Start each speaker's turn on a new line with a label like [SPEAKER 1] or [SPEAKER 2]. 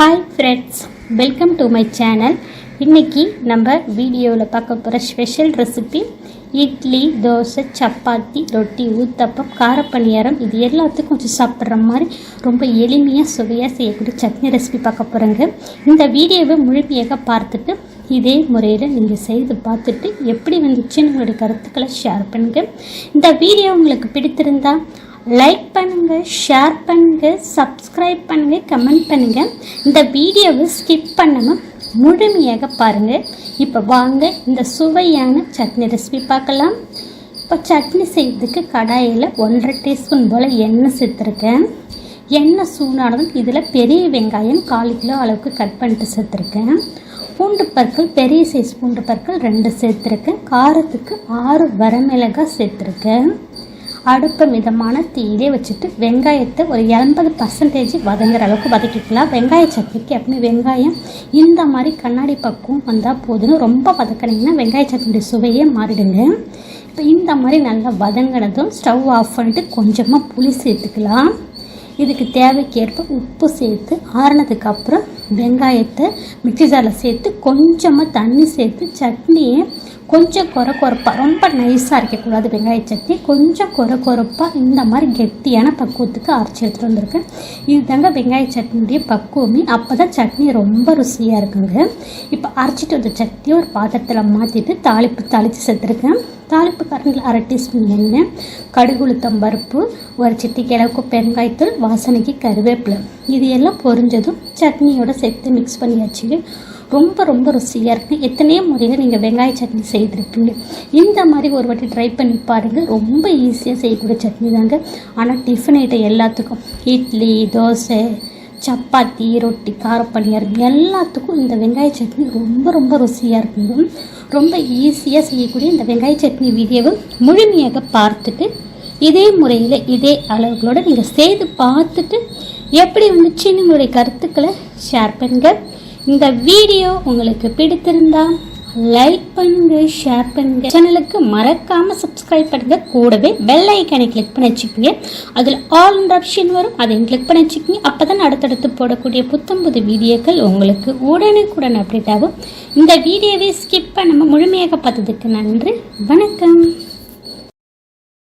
[SPEAKER 1] Hi friends welcome to my channel இன்றைக்கி நம்ம வீடியோவில் பார்க்க போகிற ஸ்பெஷல் ரெசிபி இட்லி தோசை சப்பாத்தி ரொட்டி ஊத்தப்பம் காரப்பணியாரம் இது எல்லாத்துக்கும் கொஞ்சம் சாப்பிட்ற மாதிரி ரொம்ப எளிமையாக சுவையாக செய்யக்கூடிய சட்னி ரெசிபி பார்க்க போகிறேங்க இந்த வீடியோவை முழுமையாக பார்த்துட்டு இதே முறையில் நீங்கள் செய்து பார்த்துட்டு எப்படி வந்துச்சுன்னு உங்களுடைய கருத்துக்களை ஷேர் பண்ணுங்கள் இந்த வீடியோ உங்களுக்கு பிடித்திருந்தா லைக் பண்ணுங்கள் ஷேர் பண்ணுங்கள் சப்ஸ்கிரைப் பண்ணுங்கள் கமெண்ட் பண்ணுங்கள் இந்த வீடியோவை ஸ்கிப் பண்ணாமல் முழுமையாக பாருங்கள் இப்போ வாங்க இந்த சுவையான சட்னி ரெசிபி பார்க்கலாம். இப்போ சட்னி செய்யறதுக்கு கடாயில் ஒன்றரை டீஸ்பூன் போல் எண்ணெய் சேர்த்துருக்கேன். எண்ணெய் சூடானதும் இதில் பெரிய வெங்காயம் கால் கிலோ அளவுக்கு கட் பண்ணிட்டு சேர்த்துருக்கேன். பூண்டு பற்கள் பெரிய சைஸ் பூண்டு பற்கள் ரெண்டு சேர்த்துருக்கேன். காரத்துக்கு ஆறு வரமிளகாய் சேர்த்துருக்கேன். அடுப்பை மிதமான தீயிலே வச்சுட்டு வெங்காயத்தை ஒரு எண்பது பர்சன்டேஜ் வதங்குற அளவுக்கு வதக்கிக்கலாம். வெங்காய சட்னிக்கு எப்பவுமே வெங்காயம் இந்த மாதிரி கண்ணாடி பக்குவம் வந்தால் போதுன்னு ரொம்ப வதக்கினீங்கன்னா வெங்காய சட்னியுடைய சுவையே மாறிடுங்க. இப்போ இந்த மாதிரி நல்லா வதங்கினதும் ஸ்டவ் ஆஃப் பண்ணிட்டு கொஞ்சமாக புளி சேர்த்துக்கலாம். இதுக்கு தேவைக்கேற்ப உப்பு சேர்த்து ஆறினதுக்கு அப்புறம் வெங்காயத்தை மிக்சி ஜாரில் சேர்த்து கொஞ்சமாக தண்ணி சேர்த்து சட்னியை கொஞ்சம் குறை குறைப்பாக ரொம்ப நைஸாக இருக்கக்கூடாது வெங்காய சட்னி. கொஞ்சம் குறை குறைப்பாக இந்த மாதிரி கெட்டியான பக்குவத்துக்கு அரைச்சி எடுத்துகிட்டு வந்திருக்கேன். இது தாங்க வெங்காய சட்னியுடைய பக்குவமே. அப்போ தான் சட்னி ரொம்ப ருசியாக இருக்குங்க. இப்போ அரைச்சிட்டு வந்த சட்னியை ஒரு பாத்திரத்தில் மாற்றிட்டு தாளிப்பு தாளித்து சேர்த்துருக்கேன். தாளிப்பு கரண்டில் அரை டீஸ்பூன் எண்ணெய் கடுகு உளுத்தம் பருப்பு ஒரு சட்டி கிழக்கு பெருங்காயத்தூள் வாசனைக்கு கருவேப்பிலை. இது எல்லாம் பொரிஞ்சதும் சட்னியோட சேர்த்து மிக்ஸ் பண்ணியாச்சு ரொம்ப ரொம்ப ருசியாக இருக்குது எத்தனையோ முறையில் நீங்கள் வெங்காய சட்னி செய்திருப்பீங்க. இந்த மாதிரி ஒரு வாட்டி ட்ரை பண்ணி பாருங்கள் ரொம்ப ஈஸியாக செய்யக்கூடிய சட்னி தாங்க. ஆனால் டிஃபன் ஐட்டம் எல்லாத்துக்கும். இட்லி தோசை சப்பாத்தி ரொட்டி காரப்பணியாரம் எல்லாத்துக்கும் இந்த வெங்காய சட்னி ரொம்ப ரொம்ப ருசியாக இருக்குங்க. ரொம்ப ஈஸியாக செய்யக்கூடிய இந்த வெங்காய சட்னி வீடியோவை முழுமையாக பார்த்துட்டு இதே முறையில் இதே அளவுகளோடு நீங்கள் செய்து பார்த்துட்டு எப்படி வந்துச்சு உங்களுடைய கருத்துக்களை ஷேர் பண்ணுங்கள் இந்த வீடியோ உங்களுக்கு பிடித்திருந்தா லைக் பண்ணுங்க ஷேர் பண்ணுங்க. சேனலுக்கு மறக்காம சப்ஸ்கிரைப் பண்ணுங்க. கூடவே பெல் ஐக்கனை கிளிக் பண்ணி வச்சுக்கோங்க. அதில் ஆல் ஆப்ஷன் வரும். அதையும் கிளிக் பண்ணி வச்சுக்கோங்க. அப்போ தான் அடுத்தடுத்து போடக்கூடிய புத்தம் புது வீடியோக்கள் உங்களுக்கு உடனுக்குடன் அப்டேட் ஆகும். இந்த வீடியோவை ஸ்கிப் பண்ணாமல் முழுமையாக பார்த்ததுக்கு நன்றி. வணக்கம்.